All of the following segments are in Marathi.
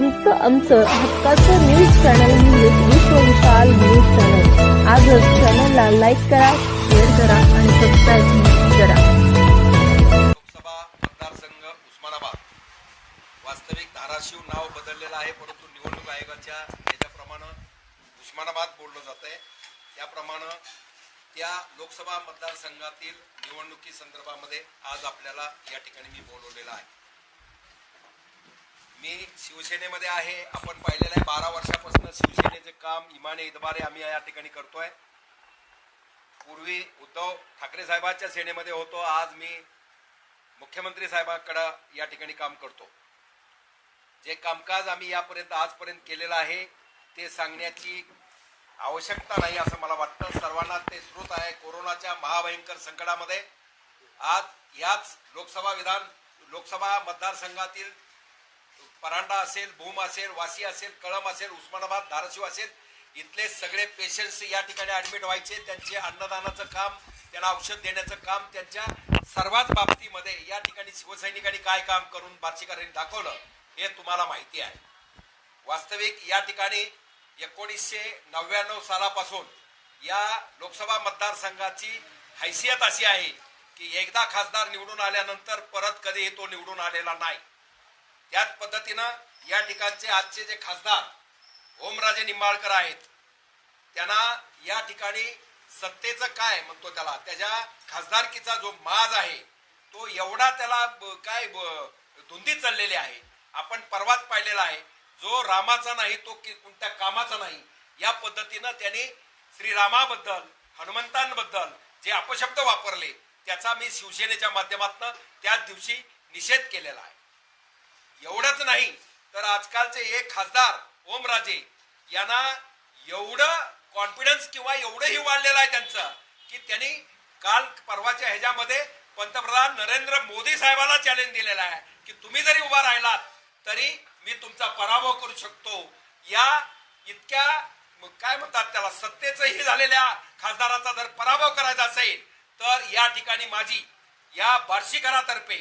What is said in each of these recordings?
तुमचं आमचं हक्काचं न्यूज चॅनल म्हणजेच विश्व विशाल न्यूज चॅनल आजच चॅनलला लाईक करा शेअर करा आणि सबस्क्राईब करा. लोकसभा मतदारसंघ उस्मानाबाद. वास्तविक धाराशिव नाव बदललेलं आहे परंतु निवडणूक आयोगाच्या याच्याप्रमाणे उस्मानाबाद बोललं जात आहे त्याप्रमाणे त्या लोकसभा मतदारसंघातील निवडणुकी संदर्भामध्ये आज आपल्याला या ठिकाणी मी बोलवलेलं आहे. मी शिवसेनेमध्ये आहे. आपण पाहिलेलं आहे. बारा वर्षापासून शिवसेनेचे काम इमाने इतबारे आम्ही या ठिकाणी करतोय. पूर्वी उद्धव ठाकरे साहेबांच्या सेनेमध्ये होतो. आज मी मुख्यमंत्री साहेबांकडं या ठिकाणी काम करतो. जे कामकाज आम्ही यापर्यंत आजपर्यंत केलेलं आहे ते सांगण्याची आवश्यकता नाही असं मला वाटतं. सर्वांना ते स्रोत आहे. कोरोनाच्या महाभयंकर संकटामध्ये आज याच लोकसभा विधान लोकसभा मतदारसंघातील परांडा असेल भूम असेल वासी असेल कळम असेल उस्मानाबाद धाराशिव असेल इथले सगळे पेशंट्स या ठिकाणी ऍडमिट व्हायचे. त्यांचे अन्नदानाचं काम त्यांना औषध देण्याचं काम त्यांच्या सर्वात बाबतीमध्ये या ठिकाणी शिवसैनिकांनी काय काम करून बार्शीकरांनी दाखवलं हे तुम्हाला माहिती आहे. वास्तविक या ठिकाणी एकोणीसशे नव्याण्णव सालापासून या लोकसभा मतदारसंघाची हैसियत अशी आहे की एकदा खासदार निवडून आल्यानंतर परत कधीही तो निवडून आलेला नाही. त्याच पद्धतीनं या ठिकाणचे आजचे जे खासदार ओमराजे निंबाळकर आहेत त्यांना या ठिकाणी सत्तेचं काय म्हणतो त्याला त्याच्या खासदारकीचा जो माज आहे तो एवढा त्याला ब- काय ब- धुंदीत चाललेले आहे. आपण परवाच पाहिलेला आहे जो रामाचा नाही तो कोणत्या कामाचा नाही या पद्धतीनं त्यांनी श्रीरामाबद्दल हनुमंतांबद्दल जे अपशब्द वापरले त्याचा मी शिवसेनेच्या माध्यमातून त्याच दिवशी निषेध केलेला आहे. एवढंच नाही तर आजकालचे एक खासदार ओमराजे यांना एवढं कॉन्फिडन्स किंवा एवढंही वाढलेलं आहे त्यांचं की त्यांनी काल परवाच्या ह्याच्यामध्ये पंतप्रधान नरेंद्र मोदी साहेबाला चॅलेंज दिलेला आहे की तुम्ही जरी उभा राहिलात तरी मी तुमचा पराभव करू शकतो. या इतक्या काय म्हणतात त्याला सत्तेचंही झालेल्या खासदाराचा जर पराभव करायचा असेल तर या ठिकाणी माझी या बार्शीकरातर्फे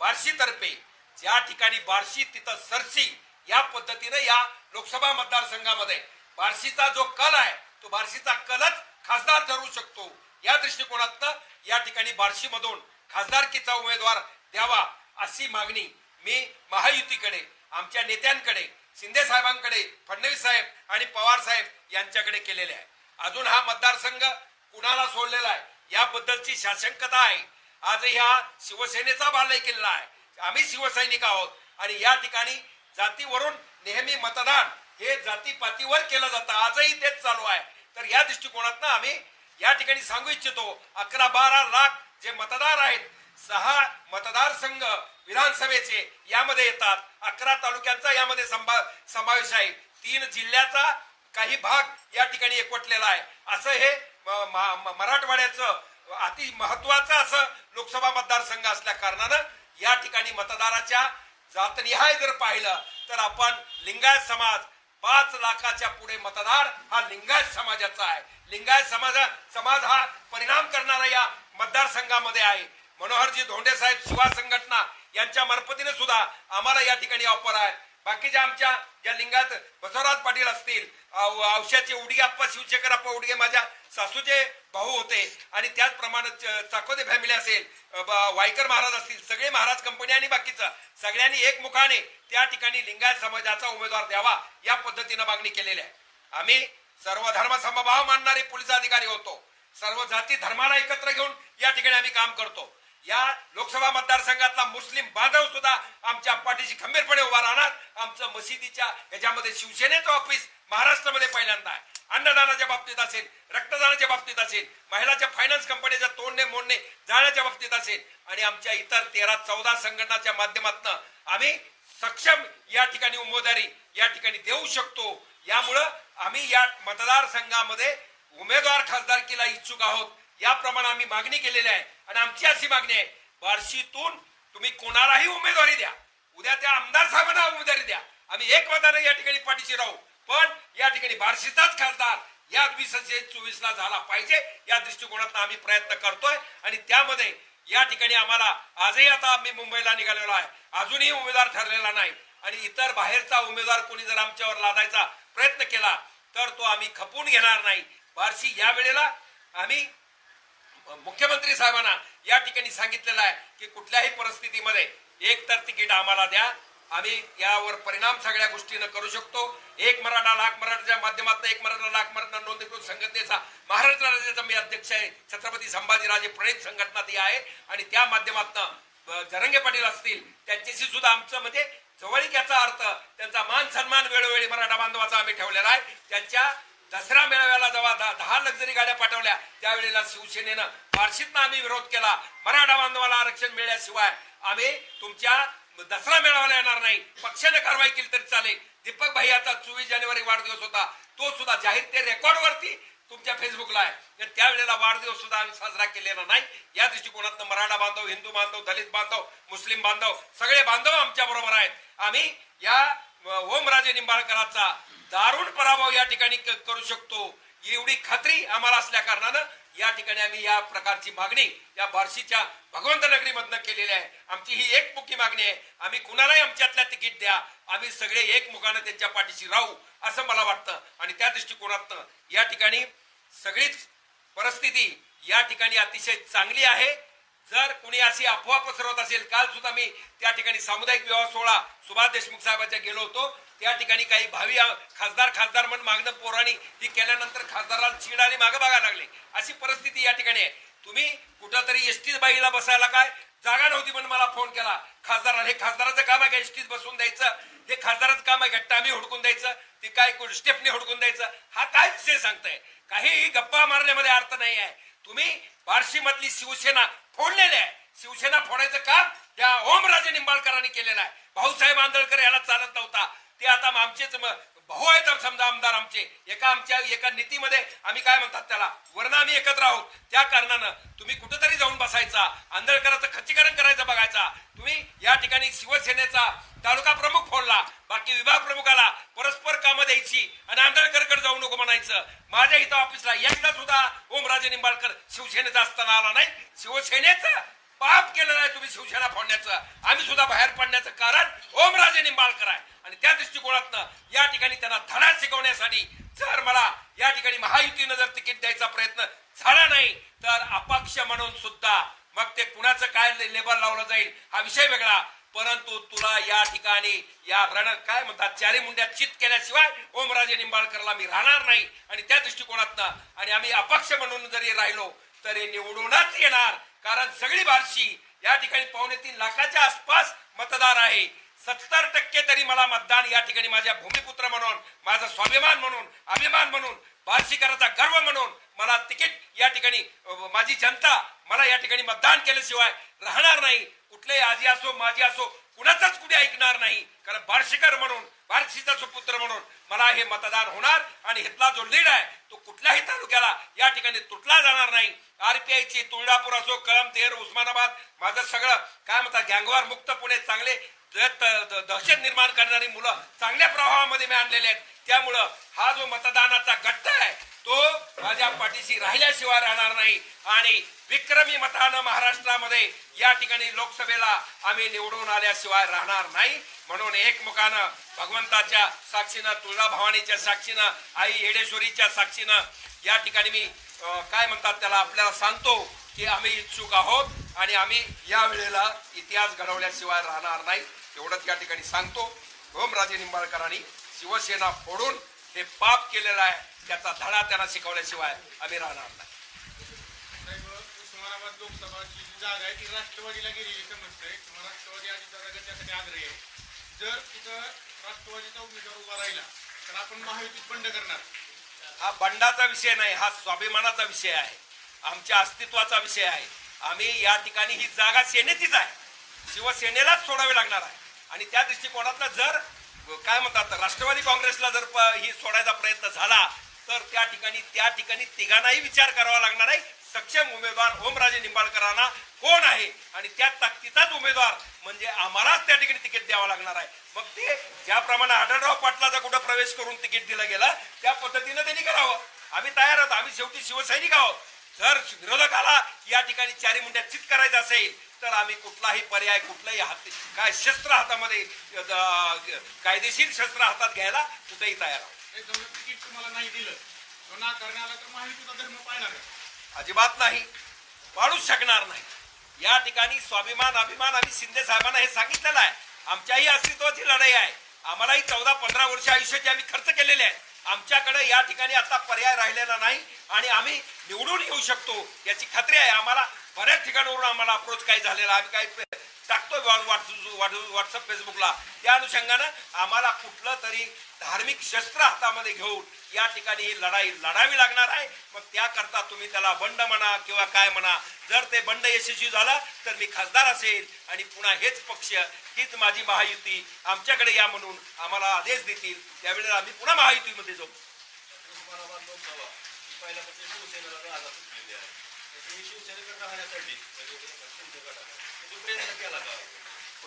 बार्शीतर्फे ज्या ठिकाणी बार्शी तिथं सरसी या पद्धतीनं या लोकसभा मतदारसंघामध्ये बार्शीचा जो कल आहे तो बार्शीचा कलच खासदार ठरवू शकतो. या दृष्टिकोनातनं या ठिकाणी बार्शीमधून खासदारकीचा उमेदवार द्यावा अशी मागणी मी महायुतीकडे आमच्या नेत्यांकडे शिंदे साहेबांकडे फडणवीस साहेब आणि पवार साहेब यांच्याकडे केलेले आहे. अजून हा मतदारसंघ कुणाला सोडलेला आहे? याबद्दलची शासंकता आहे. आजही हा शिवसेनेचा बालय केलेला आहे. आम्ही शिवसैनिक आहोत. आणि या ठिकाणी जातीवरून नेहमी मतदान हे जातीपातीवर केलं जातं. आजही तेच चालू आहे. तर या दृष्टिकोनातनं आम्ही या ठिकाणी सांगू इच्छितो अकरा बारा लाख जे मतदार आहेत सहा मतदारसंघ विधानसभेचे यामध्ये येतात. अकरा तालुक्यांचा यामध्ये संभा- समावेश आहे. तीन जिल्ह्याचा काही भाग या ठिकाणी एकवटलेला आहे. असं हे म- म- मराठवाड्याचं अति महत्वाचं असं लोकसभा मतदारसंघ असल्या कारणानं या ठिकाणी मतदाराच्या जातनिहाय जर पाहिलं तर आपण लिंगायत समाज पाच लाखाच्या पुढे मतदार हा लिंगायत समाजाचा आहे. लिंगायत समाज समाज हा परिणाम करणारा या मतदारसंघामध्ये आहे. मनोहरजी धोंडे साहेब शिवा संघटना यांच्या मार्फतीने सुद्धा आम्हाला या ठिकाणी ऑफर आहे. बाकीच्या आमच्या ज्या लिंगात बसवराज पाटील असतील औषधाचे उडगे आप्पा शिवशेखर आप्पा उडगे माझ्या सासूचे भाऊ होते. आणि त्याचप्रमाणे चाकोदे फॅमिली असेल वायकर महाराज असतील सगळे महाराज कंपनी आणि बाकीचं सगळ्यांनी एकमुखाने त्या ठिकाणी लिंगायत समाजाचा उमेदवार द्यावा या पद्धतीनं मागणी केलेली आहे. आम्ही सर्व धर्म समभाव मानणारे पोलीस अधिकारी होतो. सर्व जाती धर्माला एकत्र घेऊन या ठिकाणी आम्ही काम करतो. या लोकसभा मतदारसंघातला मुस्लिम बांधव सुद्धा आमच्या पाठीशी खंबीरपणे उभा राहणार. आमचं मशिदीच्या ह्याच्यामध्ये शिवसेनेचं ऑफिस महाराष्ट्रामध्ये पहिल्यांदा आहे. अन्नदानाच्या बाबतीत असेल रक्तदानाच्या बाबतीत असेल महिलाच्या फायनान्स कंपनीच्या तोडणे मोडणे जाण्याच्या बाबतीत असेल. आणि आमच्या इतर तेरा चौदा संघटनाच्या माध्यमातून आम्ही सक्षम या ठिकाणी उमेदवारी या ठिकाणी देऊ शकतो. यामुळं आम्ही या मतदारसंघामध्ये उमेदवार खासदारकीला इच्छुक आहोत. याप्रमाणे आम्ही मागणी केलेली आहे. आणि आमची अशी मागणी आहे बार्शीतून तुम्ही कोणालाही उमेदवारी द्या. उद्या त्या आमदार साहेबांना उमेदवारी द्या. आम्ही एक मताने या ठिकाणी पाठीशी राहू. पण या ठिकाणी बार्शीचाच खासदार या वीसशे चोवीस ला झाला पाहिजे या दृष्टिकोनातून आम्ही प्रयत्न करतोय. आणि त्यामध्ये या ठिकाणी आम्हाला आजही आता आम्ही मुंबईला निघालेलो आहे. अजूनही उमेदवार ठरलेला नाही. आणि इतर बाहेरचा उमेदवार कोणी जर आमच्यावर लादायचा प्रयत्न केला तर तो आम्ही खपून घेणार नाही. बार्शी या वेळेला आम्ही मुख्यमंत्री साहेबांना या ठिकाणी सांगितलेलं आहे की कुठल्याही परिस्थितीमध्ये एक तर तिकीट आम्हाला द्या आम्ही यावर परिणाम सगळ्या गोष्टीनं करू शकतो. एक मराठा लाख मराठाच्या माध्यमातून एक मराठा लाख मराठा नोंदणीकृत संघटनेचा महाराष्ट्र राज्याचा मी अध्यक्ष आहे. छत्रपती संभाजीराजे प्रणित संघटना ती आहे. आणि त्या माध्यमातून जरंगे पाटील असतील त्यांच्याशी सुद्धा आमचं म्हणजे जवळीक याचा अर्थ त्यांचा मान सन्मान वेळोवेळी मराठा बांधवाचा आम्ही ठेवलेला आहे. त्यांच्या दसरा मेळाव्याला जेव्हा दहा- दहा लक्झरी गाड्या पाठवल्या त्यावेळेला शिवसेनेनं फारशीतनं आम्ही विरोध केला. मराठा बांधवाला आरक्षण मिळल्याशिवाय आम्ही तुमच्या दसरा मेळाव्याला येणार नाही. पक्षाने कारवाई केली तरी चालेल. दीपक भाईयाचा चोवीस जानेवारी वाढदिवस होता. तो सुद्धा जाहीर ते रेकॉर्डवरती तुमच्या फेसबुकला आहे. त्यावेळेला वाढदिवस सुद्धा आम्ही साजरा केलेला नाही. या दृष्टिकोनातून मराठा बांधव हिंदू बांधव दलित बांधव मुस्लिम बांधव सगळे बांधव आमच्या बरोबर आहेत. आम्ही या ओमराजे निंबाळकरांचा दारुण पराभव या ठिकाणी करू शकतो. एवढी खात्री आम्हाला असल्या कारणानं या ठिकाणी आम्ही या प्रकारची मागणी या बार्शीच्या भगवंत नगरीमधनं केलेली आहे. आमची ही एकमुखी मागणी आहे. आम्ही कुणालाही आमच्यातल्या तिकीट द्या. आम्ही सगळे एकमुखानं त्यांच्या पाठीशी राहू असं मला वाटतं. आणि त्या दृष्टिकोनातनं या ठिकाणी सगळीच परिस्थिती या ठिकाणी अतिशय चांगली आहे. जर कोणी अशी अफवा पसरवत असेल काल सुद्धा मी त्या ठिकाणी सामुदायिक विवाह सोहळा सुभाष देशमुख साहेबांच्या गेलो होतो. त्या ठिकाणी काही भावी खासदार खासदार म्हणून मागणं पोराणी ती केल्यानंतर खासदाराला चीड आणि मागं बघायला लागले. अशी परिस्थिती या ठिकाणी आहे. तुम्ही कुठंतरी एसटीत बाईला बसायला काय? जागा नव्हती म्हणून मला फोन केला. खासदाराला हे खासदाराचं काम आहे का? एसटीत बसून द्यायचं? हे खासदाराचं काम आहे का? टामी हुडकून द्यायचं? ते काय स्टेपने हुडकून द्यायचं? हा काय विषय सांगताय? काही गप्पा मारण्यामध्ये अर्थ नाही आहे. तुम्ही बार्शी मधली शिवसेना फोडलेले आहे. शिवसेना फोडायचं काम या ओमराजे निंबाळकरांनी केलेलं आहे. भाऊसाहेब आंदळकर याला चालत नव्हता. ते आता आमचेच भाऊ आहेत समजा आमदार आमचे. एका आमच्या एका नीतीमध्ये आम्ही काय म्हणतात त्याला? वर्ण आम्ही एकत्र आहोत. त्या कारणानं तुम्ही कुठेतरी जाऊन बसायचा. आंधळकराचं खच्चीकरण करायचं बघायचा. तुम्ही या ठिकाणी शिवसेनेचा तालुका प्रमुख फोडला. बाकी विभाग प्रमुखाला परस्पर कामं द्यायची आणि आंधळकरकडे जाऊ नको म्हणायचं. माझ्या इथं ऑफिसला एकदा सुद्धा ओमराजे निंबाळकर शिवसेनेचा असताना आला नाही. शिवसेनेचं पाप केलेलं आहे तुम्ही शिवसेना फोडण्याचं. आम्ही सुद्धा बाहेर पडण्याचं कारण ओमराजे निंबाळकर आहे. आणि त्या दृष्टिकोनातनं या ठिकाणी त्यांना धडा शिकवण्यासाठी जर मला या ठिकाणी महायुतीनं जर तिकीट द्यायचा प्रयत्न झाला नाही तर अपक्ष म्हणून सुद्धा मग ते कुणाचं काय लेबल लावलं जाईल हा विषय वेगळा. परंतु तुला या ठिकाणी या रण काय म्हणतात चारी मुंड्यात चित केल्याशिवाय ओमराजे निंबाळकरला मी राहणार नाही. आणि त्या दृष्टिकोनातनं आणि आम्ही अपक्ष म्हणून जरी राहिलो तरी निवडूनच येणार कारण सगळी बार्शी या ठिकाणी पावणे तीन लाखाच्या आसपास मतदार आहे. सत्तर टक्के तरी मला मतदान या ठिकाणी माझ्या भूमिपुत्र म्हणून माझा स्वाभिमान म्हणून अभिमान म्हणून बार्शीकराचा गर्व म्हणून मला तिकीट या ठिकाणी माझी जनता मला या ठिकाणी मतदान केल्याशिवाय राहणार नाही. कुठलेही आजी असो माझी असो कुणाचाच कुणी ऐकणार नाही. कारण बार्शीकर म्हणून बार्शीचा सुपुत्र म्हणून मला हे मतदान होणार आणि हितला जो लीड आहे तो कुठल्याही तालुक्याला या ठिकाणी तुटला जाणार नाही. आरपीआयची तुळजापूर असो कळम तेर उस्मानाबाद माझं सगळं काय म्हणतात गँगवार मुक्त पुणे चांगले दहशत निर्माण करणारी मुलं चांगल्या प्रभावामध्ये मी आणलेले आहेत. त्यामुळं हा जो मतदानाचा गट्ट आहे तो माझ्या पाठीशी राहिल्याशिवाय राहणार नाही. आणि विक्रमी मतानं महाराष्ट्रामध्ये या ठिकाणी लोकसभेला आम्ही निवडून आल्याशिवाय राहणार नाही. म्हणून एकमुखानं भगवंताच्या साक्षीनं तुळजाभवानीच्या साक्षीनं आई येडेश्वरीच्या साक्षीनं या ठिकाणी मी काय म्हणतात त्याला आपल्याला सांगतो की आम्ही इच्छुक आहोत आणि आम्ही या वेळेला इतिहास घडवल्याशिवाय राहणार नाही. एवढंच या ठिकाणी सांगतो. ओमराजे निंबाळकरांनी शिवसेना फोडून हे पाप केलेलं आहे त्याचा धडा त्यांना शिकवल्याशिवाय आम्ही राहणार नाही. उस्मानाबाद जी जागा आहे ती राष्ट्रवादीला गेलेली समजतंय. राष्ट्रवादी आधी त्यासाठी आग्रही आहे. जर तिथं राष्ट्रवादीचा उमेदवार उभा राहिला तर आपण महायुतीत बंड करणार. हा बंडाचा विषय नाही हा स्वाभिमानाचा विषय आहे. आमच्या अस्तित्वाचा विषय आहे. आम्ही या ठिकाणी ही जागा सेनेचीच आहे. शिवसेनेलाच सोडावी लागणार आहे. आणि त्या दृष्टिकोनातनं जर काय म्हणतात राष्ट्रवादी काँग्रेसला जर प- ही सोडायचा प्रयत्न झाला तर त्या ठिकाणी त्या ठिकाणी तिघांनाही विचार करावा लागणार आहे. सक्षम उमेदवार ओमराजे निंबाळकरांना कोण आहे? आणि त्या ताकदीचाच उमेदवार म्हणजे आम्हालाच त्या ठिकाणी तिकीट द्यावं लागणार आहे. मग ते ज्याप्रमाणे आढळराव पाटलाचा कुठं प्रवेश करून तिकीट दिलं गेलं त्या पद्धतीनं त्यांनी करावं. आम्ही तयार आहोत. आम्ही शेवटी शिवसैनिक आहोत. जर विरोधकाला या ठिकाणी चारी मुंड्या चित करायचं असेल तर आम्ही कुठलाही पर्याय कुठलाही हात काय शस्त्र हातामध्ये कायदेशीर शस्त्र हातात घ्यायला कुठेही तयार आहोत. तिकीट तुम्हाला नाही दिलं. करण्याला तर महायुतीचा धर्म पाळणार अजिबात नाही. पाडूच शकणार नाही. या ठिकाणी स्वाभिमान अभिमान आम्ही शिंदे साहेबांना हे सांगितलेलं आहे. आमच्याही अस्तित्वाची लढाई आहे. आम्हालाही चौदा पंधरा वर्ष आयुष्याचे आम्ही खर्च केलेले आहे. आमच्याकडे या ठिकाणी आता पर्याय राहिलेला नाही आणि आम्ही निवडून येऊ शकतो याची खात्री आहे. आम्हाला बऱ्याच ठिकाणावरून आम्हाला अप्रोच काही झालेला आम्ही काही टाकतोय व्हॉट्सअप फेसबुकला त्या अनुषंगानं आम्हाला कुठलं तरी धार्मिक शस्त्र हातामध्ये घेऊन या ठिकाणी ही लढाई लढावी लागणार आहे. मग त्याकरता तुम्ही त्याला बंड म्हणा किंवा काय म्हणा जर ते बंड यशस्वी झालं तर मी खासदार असेल आणि पुन्हा हेच पक्ष हीच माझी महायुती आमच्याकडे या म्हणून आम्हाला आदेश देतील. त्यावेळेला आम्ही पुन्हा महायुतीमध्ये जाऊ.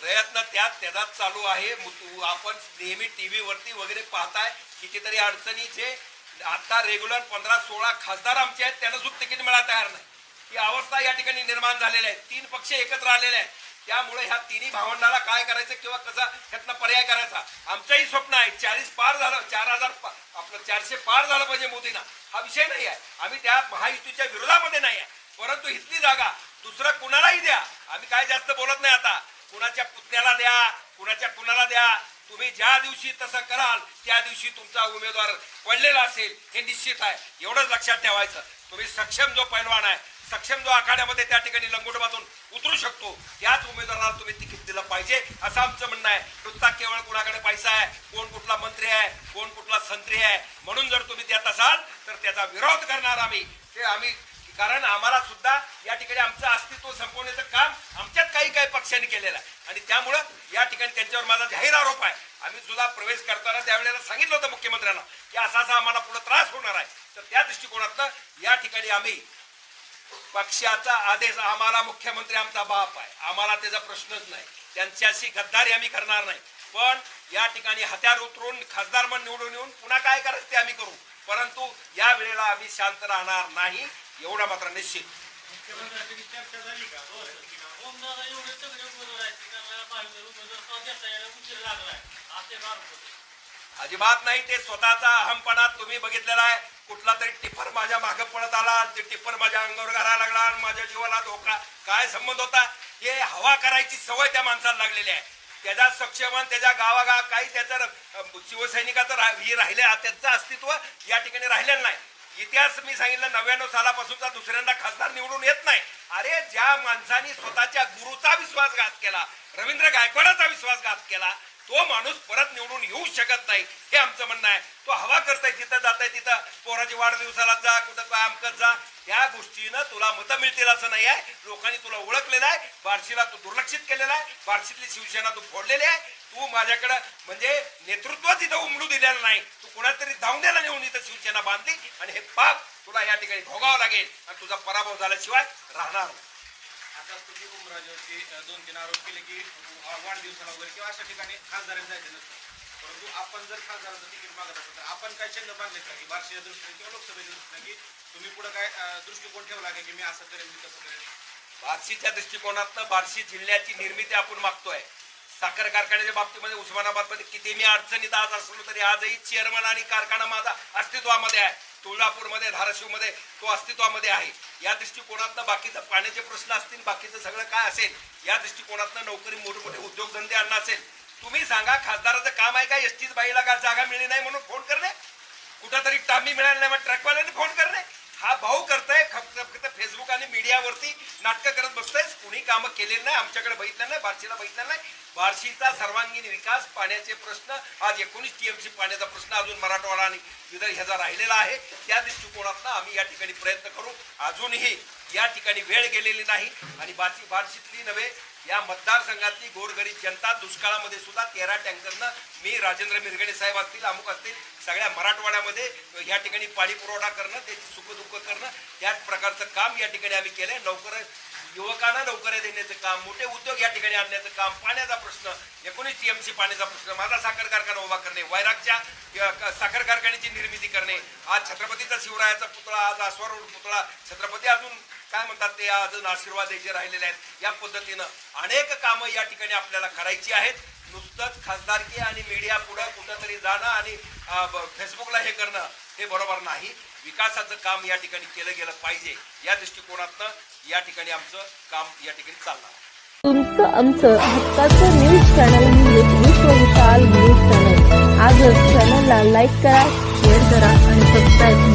प्रयत्न त्यात त्याचाच चालू आहे. तू- आपण नेहमी टी व्हीवरती वगैरे पाहताय कितीतरी अडचणीचे आता रेग्युलर पंधरा सोळा खासदार आमचे आहेत त्यांना सुद्धा तिकीट मिळायला तयार नाही. ही अवस्था या ठिकाणी निर्माण झालेली आहे. तीन पक्ष एकत्र आलेले आहेत. त्यामुळे ह्या तिन्ही भावंडाला काय करायचं किंवा कसा ह्यातनं पर्याय करायचा आमचंही स्वप्न आहे. चाळीस पार झालं चार हजार आपलं चारशे पार झालं पाहिजे मोदींना. हा विषय नाही आहे. आम्ही त्या महायुतीच्या विरोधामध्ये नाही आहे. परंतु इथली जागा दुसरं कुणालाही द्या. आम्ही काय जास्त बोलत नाही आता. कुणाच्या पुतण्याला द्या कुणाच्या कुणाला द्या. तुम्ही ज्या दिवशी तसं कराल त्या दिवशी तुमचा उमेदवार पडलेला असेल हे निश्चित आहे. एवढंच लक्षात ठेवायचं. तुम्ही सक्षम जो पैलवान आहे सक्षम जो आखाड्यामध्ये त्या ठिकाणी लंगोट बांधून उतरू शकतो त्याच उमेदवाराला तुम्ही तिकीट दिलं पाहिजे असं आमचं म्हणणं आहे. नुसता केवळ कुणाकडे पैसा आहे कोण कुठला मंत्री आहे कोण कुठला संत्री आहे म्हणून जर तुम्ही देत असाल तर त्याचा विरोध करणार आम्ही. ते आम्ही कारण आम्हाला सुद्धा या ठिकाणी आमचं अस्तित्व संपवण्याचं काम आमच्यात काही काही पक्षांनी केलेलं आहे. आणि त्यामुळं या ठिकाणी त्यांच्यावर माझा जाहीर आरोप आहे. आम्ही सुद्धा प्रवेश करताना त्यावेळेला सांगितलं होतं मुख्यमंत्र्यांना की असा असा आम्हाला पुढे त्रास होणार आहे. तर त्या दृष्टिकोनातनं या ठिकाणी आम्ही पक्षाचा आदेश आम्हाला मुख्यमंत्री आमचा बाप आहे. आम्हाला त्याचा प्रश्नच नाही. त्यांच्याशी गद्दारी आम्ही करणार नाही. पण या ठिकाणी हत्यार उतरून खासदार म्हणून निवडून येऊन पुन्हा काय करायचं ते आम्ही करू. परंतु या वेळेला आम्ही शांत राहणार नाही. एवढा मात्र निश्चित. अजिबात नाही ते स्वतःचा अहमपणा तुम्ही बघितलेला आहे. कुठला तरी टिप्पर माझ्या मागे पळत आला ते टिप्पर माझ्या अंगावर घालायला लागला आणि माझ्या जीवाला धोका. काय संबंध होता? हे हवा करायची सवय त्या माणसाला लागलेली आहे. त्याचा सक्षमन त्याच्या गावागा काही त्याचं शिवसैनिकाचं हे राहिले त्याचं अस्तित्व या ठिकाणी राहिलेलं नाही. इतिहास मी सांगितलं नव्याण्णव सालापासूनचा दुसऱ्यांदा खासदार निवडून येत नाही. अरे ज्या माणसाने स्वतःच्या गुरुचा विश्वासघात केला रवींद्र गायकवाडाचा विश्वासघात केला तो माणूस परत निवडून येऊ शकत नाही हे आमचं म्हणणं आहे. तो हवा करताय तिथं जाताय तिथं. पोराची वाढदिवसाला जा कुठं काय अमकत जा. त्या गोष्टीनं तुला मतं मिळतील असं नाही आहे. लोकांनी तुला ओळखलेलं आहे. बार्शीला तू दुर्लक्षित केलेला आहे. बार्शीतली शिवसेना तू फोडलेली आहे. तू माझ्याकडं म्हणजे नेतृत्वच इथं उमडू दिलेलं नाही. तू कोणातरी धावण्याला नेऊन इथं शिवसेना बांधली आणि हे पाप तुला या ठिकाणी भोगावं लागेल आणि तुझा पराभव झाल्याशिवाय राहणार नाही. आता उमराजेवरती अ, दोन तीन आरोप केले की वाढदिवसाला वगैरे किंवा अशा ठिकाणी खासदारांनी जायचं नसतं. परंतु आपण जर खासदाराचं तिकीट मागत असेल तर आपण काय चिन्ह बांधले का? की बार्शीच्या दृष्टीने किंवा लोकसभेच्या दृष्टीने की तुम्ही पुढे काय दृष्टिकोन ठेवला का की मी असं करेन मी तसं करेन? बार्शीच्या दृष्टिकोनातनं बार्शी जिल्ह्याची निर्मिती आपण मागतोय. साखर कारखान्याच्या बाबतीमध्ये उस्मानाबादमध्ये किती मी अडचणीत आज असलो तरी आजही चेअरमन आणि कारखाना माझा अस्तित्वामध्ये आहे. तुळजापूरमध्ये धाराशिवमध्ये तो अस्तित्वामध्ये आहे. या दृष्टिकोनातनं बाकीचं पाण्याचे प्रश्न असतील बाकीचं सगळं काय असेल या दृष्टिकोनातनं नोकरी मोठमोठे उद्योगधंदे आणणं असेल तुम्ही सांगा खासदाराचं काम आहे का? एसटीच बाईला का जागा मिळली नाही म्हणून फोन करणे? कुठंतरी टामी मिळाली नाही मग ट्रकवाल्याने फोन करणे? हा भाऊ करताय फक्त फक्त फेसबुक आणि मीडियावरती नाटकं करत बसताय कुणी कामं केलेलं नाही आमच्याकडे बघितलं नाही बार्शीला बघितलं नाही. बार्शीचा सर्वांगीण विकास पाण्याचे प्रश्न आज एकोणीस टीएमसी पाण्याचा प्रश्न अजून मराठवाडा आणि विदर ह्याचा राहिलेला आहे. त्या दृष्टिकोनातनं आम्ही या ठिकाणी प्रयत्न करू. अजूनही या ठिकाणी वेळ गेलेली नाही आणि बाची बार्शीतली नव्हे. या मतदारसंघातली गोरगरीब जनता दुष्काळामध्ये सुद्धा तेरा टँकरनं मी राजेंद्र मिरगणे साहेब असतील अमुक असतील सगळ्या मराठवाड्यामध्ये या ठिकाणी पाणी पुरवठा करणं त्याची सुखदुःख करणं त्याच प्रकारचं काम या ठिकाणी आम्ही केलं आहे लवकरच युवकांना नोकऱ्या देण्याचं काम मोठे उद्योग या ठिकाणी आणण्याचं काम पाण्याचा प्रश्न एकोणीस टीएमसी पाण्याचा प्रश्न माझा साखर कारखाना उभा करणे वैरागच्या साखर कारखान्याची निर्मिती करणे आज छत्रपतीचा शिवरायाचा पुतळा आज आश्वारूढ पुतळा छत्रपती अजून काय म्हणतात ते अजून आशीर्वाद द्यायचे राहिलेले आहेत या पद्धतीनं अनेक कामं या ठिकाणी आपल्याला करायची आहेत. नुसतंच खासदारकी आणि मीडिया पुढं कुठंतरी जाणं आणि फेसबुकला हे करणं हे बरोबर नाही. विकासाचं काम या ठिकाणी केलं गेलं पाहिजे या दृष्टिकोनातनं या ठिकाणी आमचं काम या ठिकाणी चालणार तुमचं आमचं हक्काचं न्यूज चॅनल म्हणजेच विश्व विशाल न्यूज चॅनल आजच चॅनलला लाईक करा शेअर करा आणि सबस्क्राईब